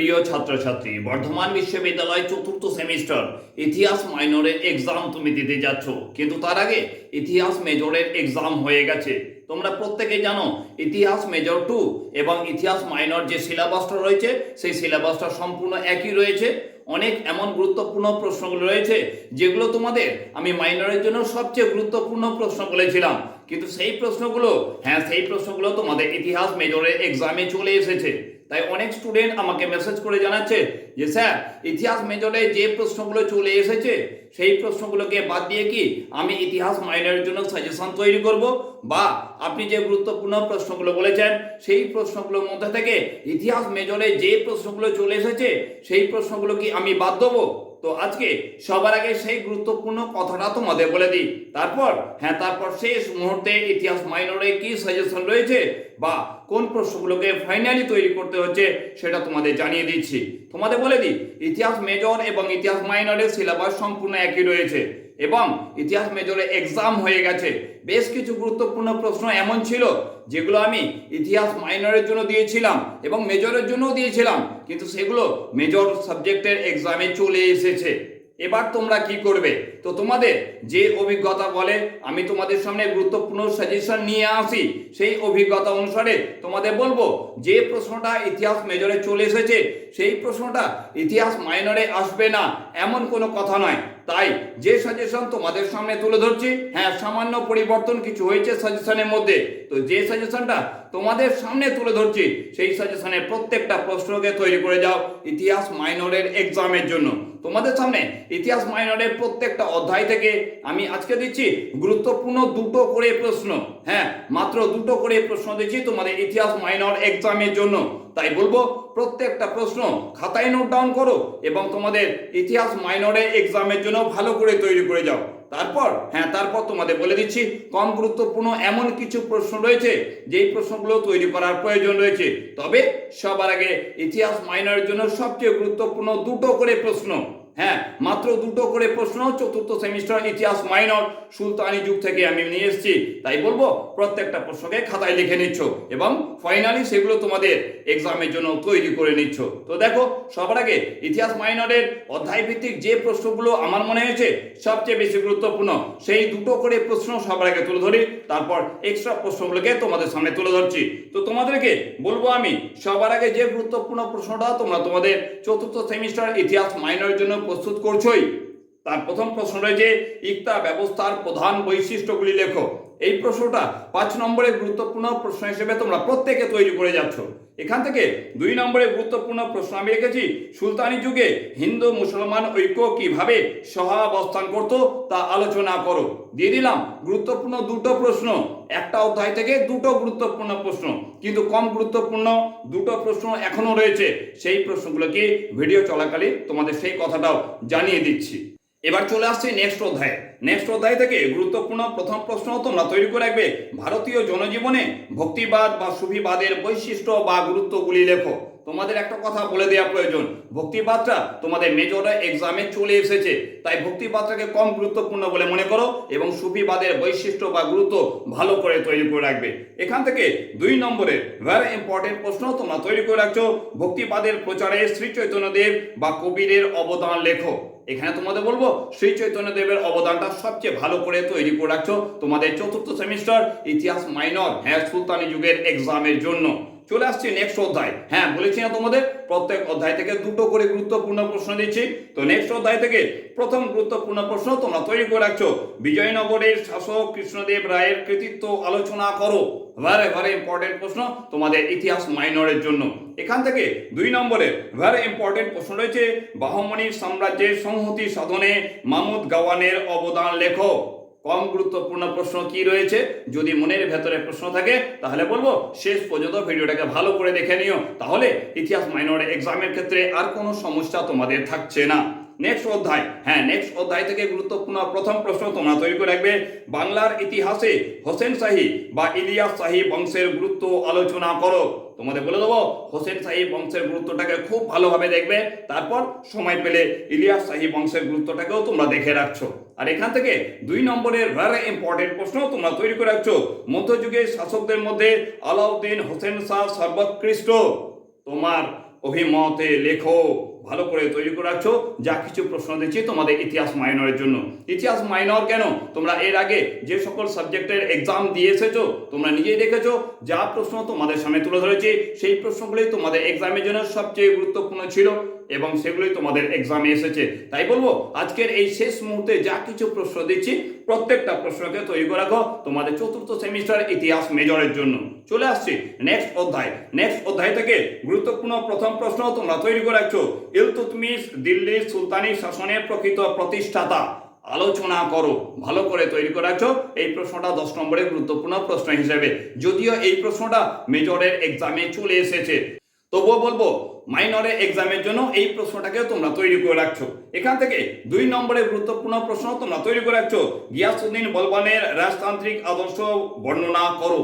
প্রিয় ছাত্রছাত্রী, বর্ধমান বিশ্ববিদ্যালয় চতুর্থ সেমিস্টার, ইতিহাস মাইনরের এক্সাম তুমি দিতে যাচ্ছ। কিন্তু তার আগে ইতিহাস মেজরের এক্সাম হয়ে গেছে। তোমরা প্রত্যেকে জানো, ইতিহাস মেজর টু এবং ইতিহাস মাইনর যে সিলেবাসটা রয়েছে, সেই সিলেবাসটা সম্পূর্ণ একই রয়েছে। অনেক এমন গুরুত্বপূর্ণ প্রশ্নগুলো রয়েছে, যেগুলো তোমাদের আমি মাইনরের জন্য সবচেয়ে গুরুত্বপূর্ণ প্রশ্ন বলেছিলাম। কিন্তু সেই প্রশ্নগুলো হ্যাঁ সেই প্রশ্নগুলো তোমাদের ইতিহাস মেজরের এক্সামে চলে এসেছে। তাই অনেক স্টুডেন্ট আমাকে মেসেজ করে জানাচ্ছে যে, স্যার, ইতিহাস মেজরে যে প্রশ্নগুলো চলে এসেছে, সেই প্রশ্নগুলোকে বাদ দিয়ে কি আমি ইতিহাস মাইনরের জন্য সাজেশন তৈরি করব? বা আপনি যে গুরুত্বপূর্ণ প্রশ্নগুলো বলেছেন, সেই প্রশ্নগুলোর মধ্যে থেকে ইতিহাস মেজরে যে প্রশ্নগুলো চলে এসেছে, সেই প্রশ্নগুলো কি আমি বাদ দেবো? তো আজকে সবার আগে সেই গুরুত্বপূর্ণ কথাটা তোমাদের বলে দিই। তারপর হ্যাঁ তারপর শেষ মুহূর্তে ইতিহাস মাইনরে কি সাজেশন রয়েছে বা কোন প্রশ্নগুলোকে ফাইনালি তৈরি করতে হচ্ছে সেটা তোমাদের জানিয়ে দিচ্ছি। তোমাদের বলে দিই, ইতিহাস মেজর এবং ইতিহাস মাইনরের সিলেবাস সম্পূর্ণ একই রয়েছে। এবং ইতিহাস মেজরে এক্সাম হয়ে গেছে। বেশ কিছু গুরুত্বপূর্ণ প্রশ্ন এমন ছিল, যেগুলো আমি ইতিহাস মাইনরের জন্য দিয়েছিলাম এবং মেজরের জন্যও দিয়েছিলাম, কিন্তু সেগুলো মেজর সাবজেক্টের এক্সামে চলে এসেছে। এবার তোমরা কি করবে? তো তোমাদের যে অভিজ্ঞতা বলে, আমি তোমাদের সামনে গুরুত্বপূর্ণ সাজেশন নিয়ে আসি, সেই অভিজ্ঞতা অনুসারে তোমাদের বলব, যে প্রশ্নটা ইতিহাস মেজরে চলে এসেছে, সেই প্রশ্নটা ইতিহাস মাইনরে আসবে না, এমন কোনো কথা নয়। তাই যে সাজেশন তোমাদের সামনে তুলে ধরছি হ্যাঁ সামান্য পরিবর্তন কিছু হয়েছে সাজেশনের মধ্যে। তো যে সাজেশনটা তোমাদের সামনে তুলে ধরছি, সেই সাজেশনের প্রত্যেকটা প্রশ্নকে তৈরি করে যাও ইতিহাস মাইনরের এক্সামের জন্য। তোমাদের সামনে ইতিহাস মাইনরের প্রত্যেকটা অধ্যায় থেকে আমি আজকে দিচ্ছি গুরুত্বপূর্ণ দুটো করে প্রশ্ন। হ্যাঁ মাত্র দুটো করে প্রশ্ন দিচ্ছি তোমাদের ইতিহাস মাইনর এক্সামের জন্য। তাই বলব, প্রত্যেকটা প্রশ্ন খাতায় নোট ডাউন করো এবং তোমাদের ইতিহাস মাইনরের এক্সামের জন্য ভালো করে তৈরি করে যাও। তারপর হ্যাঁ তারপর তোমাদের বলে দিচ্ছি, কম গুরুত্বপূর্ণ এমন কিছু প্রশ্ন রয়েছে, যেই প্রশ্নগুলো তৈরি করার প্রয়োজন রয়েছে। তবে সবার আগে ইতিহাস মাইনারের জন্য সবচেয়ে গুরুত্বপূর্ণ দুটো করে প্রশ্ন। হ্যাঁ মাত্র দুটো করে প্রশ্ন, চতুর্থ সেমিস্টার ইতিহাস মাইনর সুলতানি যুগ থেকে আমি নিয়ে এসেছি। তাই বলব, প্রত্যেকটা প্রশ্নকে খাতায় লিখে নিচ্ছ এবং ফাইনালি সেগুলো তোমাদের এক্সামের জন্য তৈরি করে নিচ্ছ। তো দেখো, সবার আগে ইতিহাস মাইনরের অধ্যায় ভিত্তিক যে প্রশ্নগুলো আমার মনে হয়েছে সবচেয়ে বেশি গুরুত্বপূর্ণ, সেই দুটো করে প্রশ্ন সবার আগে তুলে ধরি, তারপর এক্সট্রা প্রশ্নগুলোকে তোমাদের সামনে তুলে ধরছি। তো তোমাদেরকে বলব আমি, সবার আগে যে গুরুত্বপূর্ণ প্রশ্নটা তোমরা তোমাদের চতুর্থ সেমিস্টার ইতিহাস মাইনরের জন্য প্রস্তুত করছই। তার প্রথম প্রশ্ন রয়েছে ইকতা ব্যবস্থার প্রধান বৈশিষ্ট্যগুলি লেখো। এই প্রশ্নটা পাঁচ নম্বরের গুরুত্বপূর্ণ প্রশ্ন হিসেবে তোমরা প্রত্যেকে তৈরি করে যাচ্ছ। এখান থেকে দুই নম্বরে গুরুত্বপূর্ণ প্রশ্ন আমি রেখেছি, সুলতানি যুগে হিন্দু মুসলমান ঐক্য কীভাবে সহাবস্থান করত তা আলোচনা করো। দিয়ে দিলাম গুরুত্বপূর্ণ দুটো প্রশ্ন। একটা অধ্যায় থেকে দুটো গুরুত্বপূর্ণ প্রশ্ন, কিন্তু কম গুরুত্বপূর্ণ দুটো প্রশ্ন এখনও রয়েছে। সেই প্রশ্নগুলোকে ভিডিও চলাকালীন তোমাদের সেই কথাটাও জানিয়ে দিচ্ছি। এবার চলে আসছে নেক্সট অধ্যায়। নেক্সট অধ্যায় থেকে গুরুত্বপূর্ণ প্রথম প্রশ্ন তোমরা তৈরি করে রাখবে। ভারতীয় জনজীবনে ভক্তিবাদ বা সুফিবাদের বৈশিষ্ট্য বা গুরুত্বগুলি লেখো। তোমাদের একটা কথা বলে দেওয়া প্রয়োজন। ভক্তিবাদটা তোমাদের মেজর এক্সামে চলে এসেছে। তাই ভক্তিবাদটাকে কম গুরুত্বপূর্ণ বলে মনে করো এবং সুফিবাদের বৈশিষ্ট্য বা গুরুত্ব ভালো করে তৈরি করে রাখবে। এখান থেকে দুই নম্বরের ভেরি ইম্পর্টেন্ট প্রশ্ন তোমরা তৈরি করে রাখছো। ভক্তিবাদের প্রচারে শ্রী চৈতন্যদেব বা কবিরের অবদান লেখো। এখানে তোমাদের বলব, শ্রী চৈতন্য দেবের অবদানটা সবচেয়ে ভালো করে তৈরি করে রাখছো তোমাদের চতুর্থ সেমিস্টার ইতিহাস মাইনর হ্যাঁ সুলতানি যুগের এক্সামের জন্য। চলে আসছি নেক্সট অধ্যায়। হ্যাঁ বলেছি না তোমাদের? প্রত্যেক অধ্যায় থেকে দুটো করে গুরুত্বপূর্ণ প্রশ্ন দিচ্ছি তো নেক্সট অধ্যায় থেকে প্রথম গুরুত্বপূর্ণ প্রশ্ন তোমরা তৈরি করে রাখছো। বিজয়নগরের শাসক কৃষ্ণদেব রায়ের কৃতিত্ব আলোচনা করো। ভেরি ভেরি ইম্পর্টেন্ট প্রশ্ন তোমাদের ইতিহাস মাইনরের জন্য। এখান থেকে দুই নম্বরের ভেরি ইম্পর্টেন্ট প্রশ্ন রয়েছে, বাহমণি সাম্রাজ্যের সংহতি সাধনে মামুদ গাওয়ানের অবদান লেখো। কম গুরুত্বপূর্ণ প্রশ্ন কি রয়েছে? যদি মনের ভেতরে প্রশ্ন থাকে, তাহলে বলব, শেষ পর্যন্ত ভিডিওটাকে ভালো করে দেখে নিও। তাহলে ইতিহাস মাইনর এক্সামের ক্ষেত্রে আর কোনো সমস্যা তোমাদের থাকছে না। নেক্সট অধ্যায়। হ্যাঁ নেক্সট অধ্যায় থেকে গুরুত্বপূর্ণ প্রথম প্রশ্ন তোমরা তৈরি করে রাখবে। বাংলার ইতিহাসে হোসেন শাহী বা ইলিয়াস শাহী বংশের গুরুত্ব আলোচনা করো। তোমাদের বলে দেবো, হোসেন সাহিব বংশের গুরুত্বটাকে খুব ভালোভাবে দেখবে। তারপর সময় পেলে ইলিয়াস সাহিব বংশের গুরুত্বটাকেও তোমরা দেখে রাখছো। আর এখান থেকে দুই নম্বরের ভেরি ইম্পর্টেন্ট প্রশ্ন তোমরা তৈরি করে রাখছো। মধ্যযুগের শাসকদের মধ্যে আলাউদ্দিন হোসেন শাহ সর্বোৎকৃষ্ট। তোমার অভিমতে লেখো ভালো করে তৈরি করে রাখছো, যা কিছু প্রশ্ন দিচ্ছি তোমাদের ইতিহাস মাইনরের জন্য। ইতিহাস মাইনর কেন? তোমরা এর আগে যে সকল সাবজেক্টের এক্সাম দিয়ে এসেছ, তোমরা নিজেই দেখেছ, যা প্রশ্ন তোমাদের সামনে তুলে ধরেছি, সেই প্রশ্নগুলোই তোমাদের এক্সামের জন্য সবচেয়ে গুরুত্বপূর্ণ ছিল এবং সেগুলোই তোমাদের এক্সামে এসেছে। তাই বলব, আজকের এই শেষ মুহূর্তে যা কিছু প্রশ্ন দিচ্ছি, প্রত্যেকটা প্রশ্নকে তৈরি করে রাখো তোমাদের চতুর্থ সেমিস্টার ইতিহাস মেজরের জন্য। চলে আসছি নেক্সট অধ্যায়। নেক্সট অধ্যায় থেকে গুরুত্বপূর্ণ প্রথম প্রশ্ন তোমরা তৈরি করে রাখছো। ইলতুতমিশ দিল্লির সুলতানি শাসনের প্রকৃত প্রতিষ্ঠাতা। আলোচনা করো। ভালো করে তৈরি করে রাখছো। এই প্রশ্নটা দশ নম্বরের গুরুত্বপূর্ণ প্রশ্ন হিসেবে। যদিও এই প্রশ্নটা মেজরের এক্সামে চলে এসেছে। তবুও বলব মাইনরের এক্সামের জন্য এই প্রশ্নটাকে তোমরা তৈরি করে রাখছো। এখান থেকে দুই নম্বরের গুরুত্বপূর্ণ প্রশ্ন তোমরা তৈরি করে রাখছো। গিয়াসুদ্দিন বলবানের রাজতান্ত্রিক আদর্শ বর্ণনা করো।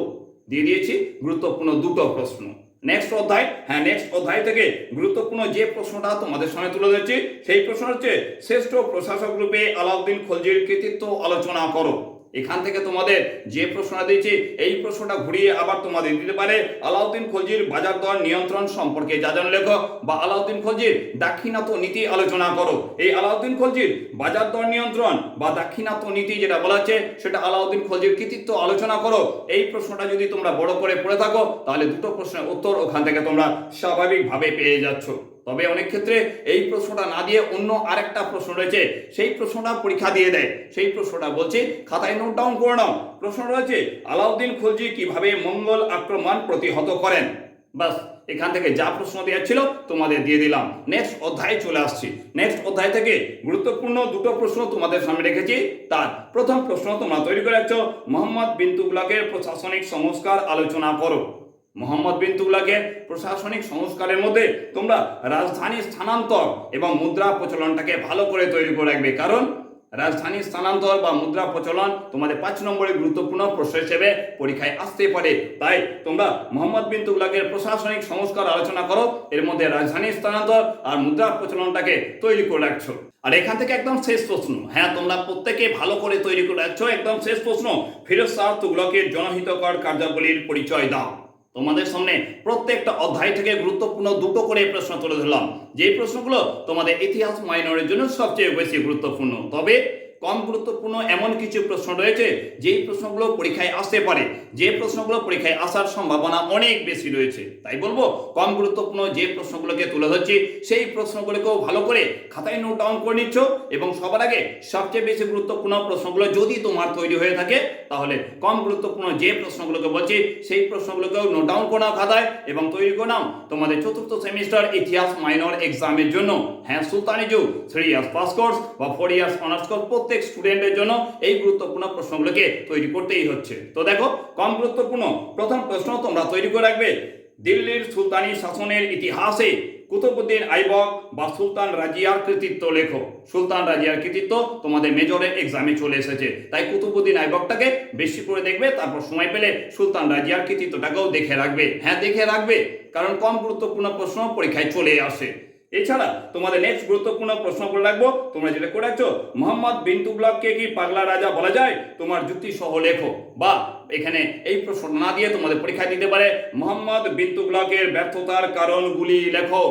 দিয়ে দিয়েছি গুরুত্বপূর্ণ দুটো প্রশ্ন। নেক্সট অধ্যায় হ্যাঁ নেক্সট অধ্যায় থেকে গুরুত্বপূর্ণ যে প্রশ্নটা তোমাদের সামনে তুলে ধরছি, সেই প্রশ্ন হচ্ছে, শ্রেষ্ঠ প্রশাসক রূপে আলাউদ্দিন খলজির কৃতিত্ব আলোচনা করো। এখান থেকে তোমাদের যে প্রশ্নটা দিয়েছি, এই প্রশ্নটা ঘুরিয়ে আবার তোমাদের দিতে পারে আলাউদ্দিন খলজির বাজার দর নিয়ন্ত্রণ সম্পর্কে। যা জানো লেখো, বা আলাউদ্দিন খলজির দাক্ষিণাত্য নীতি আলোচনা করো। এই আলাউদ্দিন খলজির বাজার দর নিয়ন্ত্রণ বা দাক্ষিণাত্য নীতি যেটা বলা হচ্ছে, সেটা আলাউদ্দিন খলজির কৃতিত্ব আলোচনা করো। এই প্রশ্নটা যদি তোমরা বড় করে পড়ে থাকো, তাহলে দুটো প্রশ্নের উত্তর ওখান থেকে তোমরা স্বাভাবিকভাবে পেয়ে যাচ্ছ। তবে অনেক ক্ষেত্রে এই প্রশ্নটা না দিয়ে অন্য আরেকটা প্রশ্ন রয়েছে। সেই প্রশ্নটা পরীক্ষা দিয়ে দেয়। সেই প্রশ্নটা বলছে, খাতায় নোট ডাউন করে নাও। প্রশ্ন রয়েছে, আলাউদ্দিন খলজি কীভাবে মঙ্গল আক্রমণ প্রতিহত করেন? বাস এখান থেকে যা প্রশ্ন দেওয়া ছিল তোমাদের দিয়ে দিলাম। নেক্সট অধ্যায়ে চলে আসছি। নেক্সট অধ্যায় থেকে গুরুত্বপূর্ণ দুটো প্রশ্ন তোমাদের সামনে রেখেছি। তার প্রথম প্রশ্ন তোমরা তৈরি করে রাখছো মোহাম্মদ বিন তুগলাকের প্রশাসনিক সংস্কার আলোচনা করো। মোহাম্মদ বিন তুগলাকের প্রশাসনিক সংস্কারের মধ্যে তোমরা রাজধানী স্থানান্তর এবং মুদ্রা প্রচলনটাকে ভালো করে তৈরি করে রাখবে। কারণ রাজধানী স্থানান্তর বা মুদ্রা প্রচলন তোমাদের পাঁচ নম্বরে গুরুত্বপূর্ণ প্রশ্ন হিসেবে পরীক্ষায় আসতে পারে। তাই তোমরা মোহাম্মদ বিন তুগলাকের প্রশাসনিক সংস্কার আলোচনা করো, এর মধ্যে রাজধানী স্থানান্তর আর মুদ্রা প্রচলনটাকে তৈরি করে রাখছো। আর এখান থেকে একদম শেষ প্রশ্ন। হ্যাঁ তোমরা প্রত্যেকে ভালো করে তৈরি করে রাখছো, একদম শেষ প্রশ্ন। ফিরোজ শাহ তুগলকের জনহিতকর কার্যাবলীর পরিচয় দাও। তোমাদের সামনে প্রত্যেকটা অধ্যায় থেকে গুরুত্বপূর্ণ দুটো করে প্রশ্ন তুলে ধরলাম। যে প্রশ্নগুলো তোমাদের ইতিহাস মাইনরের জন্য সবচেয়ে বেশি গুরুত্বপূর্ণ। তবে কম গুরুত্বপূর্ণ এমন কিছু প্রশ্ন রয়েছে, যেই প্রশ্নগুলো পরীক্ষায় আসতে পারে। যে প্রশ্নগুলো পরীক্ষায় আসার সম্ভাবনা অনেক বেশি রয়েছে। তাই বলব, কম গুরুত্বপূর্ণ যে প্রশ্নগুলোকে তুলে ধরছি, সেই প্রশ্নগুলোকেও ভালো করে খাতায় নোট ডাউন করে নিচ্ছ এবং সবার আগে সবচেয়ে বেশি গুরুত্বপূর্ণ প্রশ্নগুলো যদি তোমার তৈরি হয়ে থাকে, তাহলে কম গুরুত্বপূর্ণ যে প্রশ্নগুলোকে বলছি, সেই প্রশ্নগুলোকেও নোট ডাউন করে নাও খাতায় এবং তৈরি করে নাও তোমাদের চতুর্থ সেমিস্টার ইতিহাস মাইনর এক্সামের জন্য। হ্যাঁ সুলতানি যুগ থ্রি ইয়ার্স পাস কোর্স বা ফোর ইয়ার্স অনার্স কোর্স প্রত্যেক স্টুডেন্টের জন্য এই গুরুত্বপূর্ণ প্রশ্নগুলোকে তৈরি করতেই হচ্ছে। তো দেখো, কম গুরুত্বপূর্ণ প্রথম প্রশ্ন তোমরা তৈরি করে রাখবে। দিল্লির সুলতানি শাসনের ইতিহাসে কুতুবুদ্দিন আইবক বা সুলতান রাজিয়ার কৃতিত্ব লেখো। সুলতান রাজিয়ার কৃতিত্ব তোমাদের মেজরের এক্সামে চলে এসেছে। তাই কুতুবুদ্দিন আইবকটাকে বেশি করে দেখবে, তারপর সময় পেলে সুলতান রাজিয়ার কৃতিত্বটাকেও দেখে রাখবে। হ্যাঁ দেখে রাখবে, কারণ কম গুরুত্বপূর্ণ প্রশ্ন পরীক্ষায় চলে আসে। এছাড়া তোমাদের নেক্সট গুরুত্বপূর্ণ প্রশ্ন করে রাখব। তোমরা যেটা করে রাখছো, মোহাম্মদ বিন তুগলককে কি পাগলা রাজা বলা যায়? তোমার যুক্তি সহ লেখো। বা এখানে এই প্রশ্ন না দিয়ে তোমাদের পরীক্ষা দিতে পারে। মোহাম্মদ বিন তুগলকের ব্যর্থতার কারণগুলি লেখো।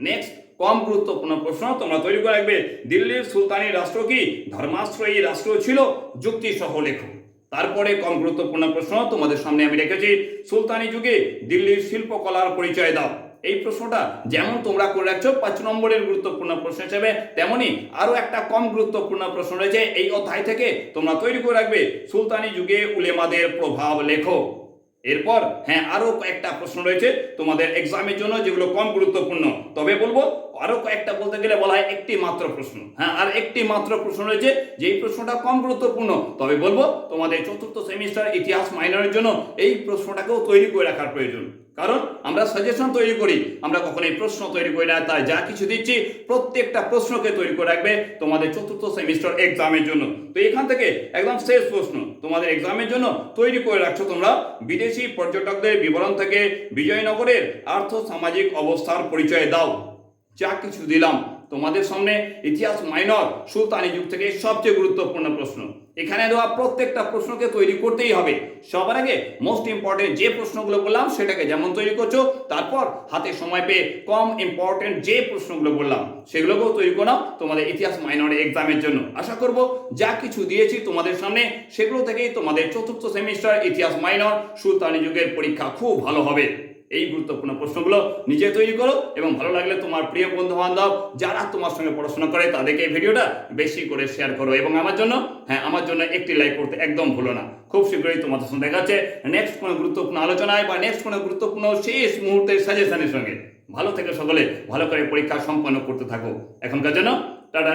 নেক্সট কম গুরুত্বপূর্ণ প্রশ্ন তোমরা তৈরি করে রাখবে। দিল্লির সুলতানি রাষ্ট্র কি? ধর্মাশ্রয়ী রাষ্ট্র ছিল? যুক্তি সহ লেখো। তারপরে কম গুরুত্বপূর্ণ প্রশ্ন তোমাদের সামনে আমি রেখেছি। সুলতানি যুগে দিল্লির শিল্পকলার পরিচয় দাও। এই প্রশ্নটা যেমন তোমরা করে রাখছো, পাঁচ নম্বরের গুরুত্বপূর্ণ প্রশ্ন হিসেবে তেমনি আরও একটা কম গুরুত্বপূর্ণ প্রশ্ন রয়েছে। এই অধ্যায় থেকে তোমরা তৈরি করে রাখবে সুলতানি যুগে উলেমাদের প্রভাব লেখো। এরপর হ্যাঁ আরও কয়েকটা প্রশ্ন রয়েছে তোমাদের এক্সামের জন্য, যেগুলো কম গুরুত্বপূর্ণ। তবে বলব, আরও কয়েকটা বলতে গেলে বলা হয় একটি মাত্র প্রশ্ন। হ্যাঁ আর একটি মাত্র প্রশ্ন রয়েছে, যেই প্রশ্নটা কম গুরুত্বপূর্ণ, তবে বলব তোমাদের চতুর্থ সেমিস্টার ইতিহাস মাইনরের জন্য এই প্রশ্নটাকেও তৈরি করে রাখার প্রয়োজন। কারণ আমরা সাজেশন তৈরি করি, আমরা কখনো এই প্রশ্ন তৈরি করি না, তাই যা কিছু দিচ্ছি, প্রত্যেকটা প্রশ্নকে তৈরি করে রাখবে তোমাদের চতুর্থ সেমিস্টার এক্সামের জন্য। তো এখান থেকে একদম শেষ প্রশ্ন, তোমাদের এক্সামের জন্য তৈরি করে রাখছো তোমরা বিদেশি পর্যটকদের বিবরণ থেকে বিজয়নগরের আর্থ সামাজিক অবস্থার পরিচয় দাও। যা কিছু দিলাম তোমাদের সামনে ইতিহাস মাইনর সুলতানি যুগ থেকে সবচেয়ে গুরুত্বপূর্ণ প্রশ্ন। এখানে দেওয়া প্রত্যেকটা প্রশ্নকে তৈরি করতেই হবে। সবার আগে মোস্ট ইম্পর্টেন্ট যে প্রশ্নগুলো বললাম সেটাকে যেমন তৈরি করছ, তারপর হাতে সময় পেয়ে কম ইম্পর্টেন্ট যে প্রশ্নগুলো বললাম, সেগুলোকেও তৈরি করো তোমাদের ইতিহাস মাইনর এক্সামের জন্য। আশা করব যা কিছু দিয়েছি তোমাদের সামনে, সেগুলো থেকেই তোমাদের চতুর্থ সেমিস্টার ইতিহাস মাইনর সুলতানি যুগের পরীক্ষা খুব ভালো হবে। এই গুরুত্বপূর্ণ প্রশ্নগুলো নিজে তৈরি করো এবং ভালো লাগলে তোমার প্রিয় বন্ধু বান্ধব যারা তোমার সঙ্গে পড়াশোনা করে তাদেরকে এই ভিডিওটা বেশি করে শেয়ার করো এবং আমার জন্য হ্যাঁ আমার জন্য একটি লাইক করতে একদম ভুলো না। খুব শীঘ্রই তোমাদের সঙ্গে দেখা যাচ্ছে নেক্সট কোনো গুরুত্বপূর্ণ আলোচনায় বা নেক্সট কোনো গুরুত্বপূর্ণ শেষ মুহূর্তের সাজেশনের সঙ্গে। ভালো থেকে সকলে, ভালো করে পরীক্ষা সম্পন্ন করতে থাকো। এখনকার জন্য, টাটা।